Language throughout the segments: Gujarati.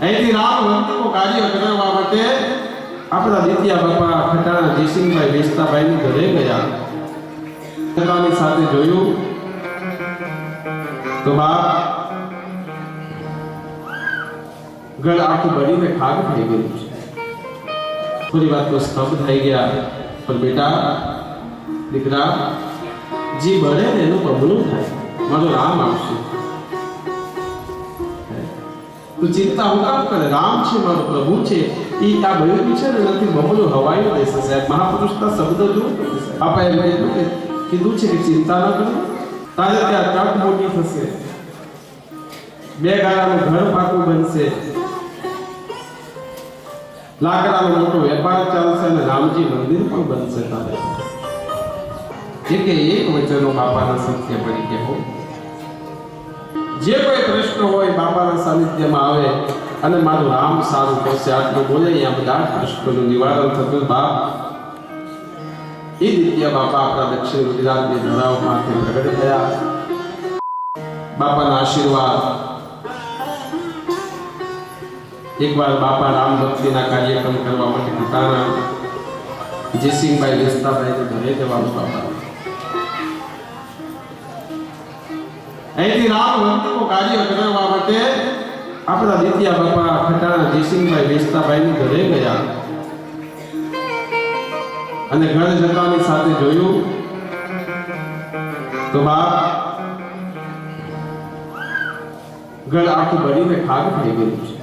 અહીંથી રામ કાર્ય કરવા માટે આપણા દિત્યા બાપા ખટાણા જયસિંહભાઈ વેસ્તાભાઈની ઘરે ગયા. પોતાની સાથે જોયું. તો બાપ ઘર આખું બળીને ખાક થઈ ગયું થોડી વાત તો સ્તબ્ધ થઈ ગયા. પણ બેટા, દીકરા, જે બને એનું બમણું થાય. મારો રામ આવશે. તું ચિંતા હું કામ કરે રામ છે મારો પ્રભુ છે એ આ બળ્યું છે ને નથી બમણું હવાયું દેશે સાહેબ મહાપુરુષના શબ્દ જો આપા એમ કીધું કે કીધું છે કે ચિંતા ન કરો તારે ત્યાં તક મોટી થશે બે ગાળાનું ઘર પાકું બનશે લાકડાનો મોટો વેપાર ચાલશે અને રામજી મંદિર પણ બનશે તારે એક એક વચનો બાપાના સત્ય તરીકે હો જે કોઈ પ્રશ્ન હોય બાપાના સાનિધ્યમાં આવે અને મારું રામ સારું કરશે આટલું બોલે અહીંયા બધા પ્રશ્નોનું નિવારણ થતું બાપ એ દિત્યા બાપા આપણા દક્ષિણ ગુજરાતની ધરાવમાંથી પ્રગટ થયા બાપાના આશીર્વાદ એકવાર બાપા રામ ભક્તિના કાર્યક્રમ કરવા માટે ખટાણા જયસિંહભાઈ વેસ્તાભાઈ ઘરે જવાનું બાપા અહીંથી રામ ભક્તિનું કાર્ય કરવા માટે આપણા દિત્યા બાપા ખટાણા જયસિંહભાઈ વેસ્તાભાઈની ઘરે ગયા. અને ઘરે જતાની સાથે જોયું. તો બાપ, ઘર આખું ભરીને ખાક થઈ ગયું છે.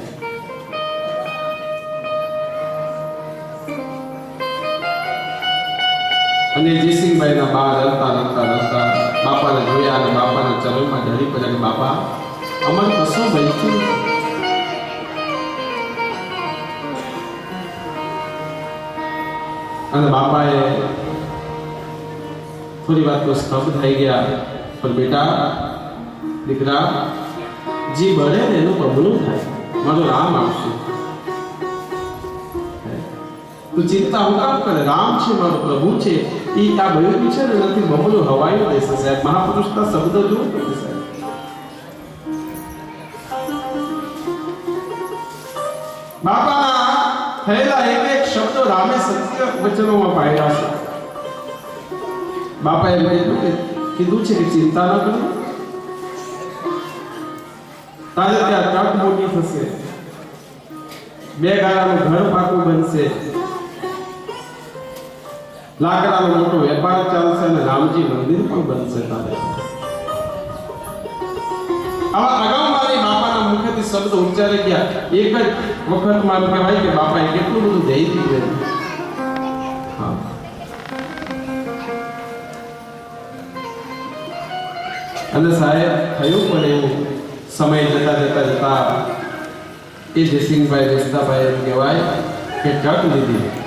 અને જયસિંહભાઈના બા રડતા રડતા રડતા બાપાને જોયા અને બાપાના ચરણમાં ઢળી પડ્યા કે બાપા અમર કશું નથી. અને બાપાએ થોડી વાત તો સ્તબ્ધ થઈ ગયા પણ બેટા દીકરા જે બને એનું બમણું થાય મારો રામ આવશે ચિંતા હું કામ કરે રામ છે મારો પ્રભુ છે એ આ બળ્યું છે ને નથી બમણું હવાયું દેશે સાહેબ મહાપુરુષના શબ્દ જો સાહેબ બાપાના થયેલા એક એક શબ્દો રામે સત્ય વચનોમાં પાડ્યા છે બાપાએ કીધું કે કીધું છે કે ચિંતા ન કરો તારે ત્યાં તક મોટી થશે બે ગાળાનું ઘર પાકું બનશે લાકડાનો મોટો વેપાર ચાલશે અને રામજી મંદિર પણ બનશે તારે. આવા અગાઉ મારી બાપાના મુખેથી શબ્દ ઉચ્ચારી ગયા. એક જ વખતમાં કહેવાય કે બાપાએ કેટલું બધું દઈ દીધું અને સાહેબ, થયું પણ એવું. સમય જતા જતા જતા એ જયસિંહભાઈ જસદાભાઈ એમ કહેવાય કે ટક લીધી.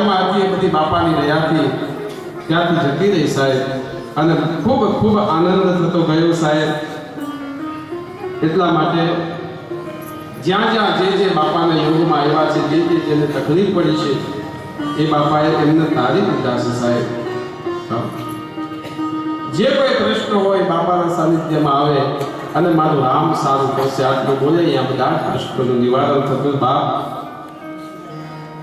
દરિદ્રતા હતી એ બધી બાપાની દયાથી ત્યાંથી જતી રહી સાહેબ. અને ખૂબ ખૂબ આનંદ થતો ગયો સાહેબ. એટલા માટે જ્યાં જ્યાં જે જે બાપાના યોગમાં આવ્યા છે, જે જે જેને તકલીફ પડી છે, એ બાપાએ એમને તારી દીધા છે સાહેબ. જે કોઈ પ્રશ્ન હોય, બાપાના સાનિધ્યમાં આવે અને મારું રામ સારું કરશે આટલું બોલે, અહીંયા બધા પ્રશ્નોનું નિવારણ થતું બાપ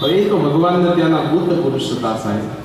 તો એ તો ભગવાનને ત્યાંના બુદ્ધ પુરુષ હતા સાહેબ